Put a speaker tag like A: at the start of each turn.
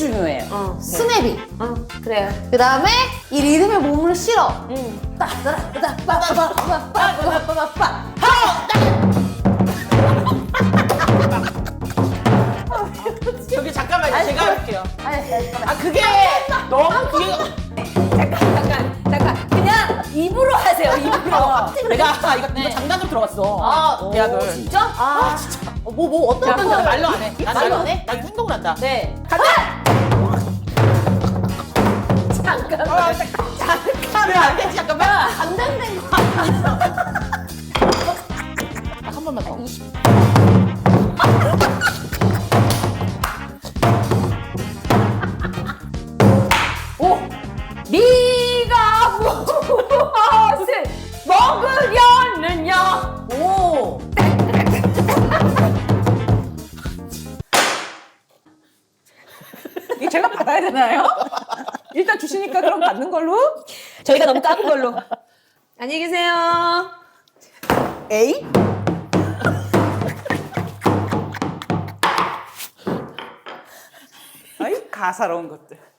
A: 중요해요.
B: 어, 네.
A: 스냅이.
B: 어, 그래요.
A: 그 다음에 이 리듬에 몸을 실어.
B: 응.
A: 빠빠빠빠빠빠빠빠빠.
C: 저기 잠깐만요. 제가 할게요.
A: 아
C: 그게 너무 뒤에
B: 잠깐, 잠깐, 잠깐. 그냥 입으로 하세요, 입으로.
C: 내가 아, 이거, 이거 장난으로 들어갔어.
A: 아,
C: 대학을.
A: 오, 진짜? 아, 진짜. 어, 뭐, 뭐, 어떤 나거
C: 말로 안 해. 난
A: 말로 안 해?
C: 난 행동을 한다.
B: 네.
C: 잠깐만. 잠깐만. 잠깐만.
A: 감당된 거 아니야?
C: 한 번만 더.
A: 20.
D: 이 제가 받아야 되나요? 일단 주시니까 그럼 받는 걸로.
B: 저희가 너무 까본 걸로. 안녕히 계세요.
D: 에이? 아이 가사로운 것들.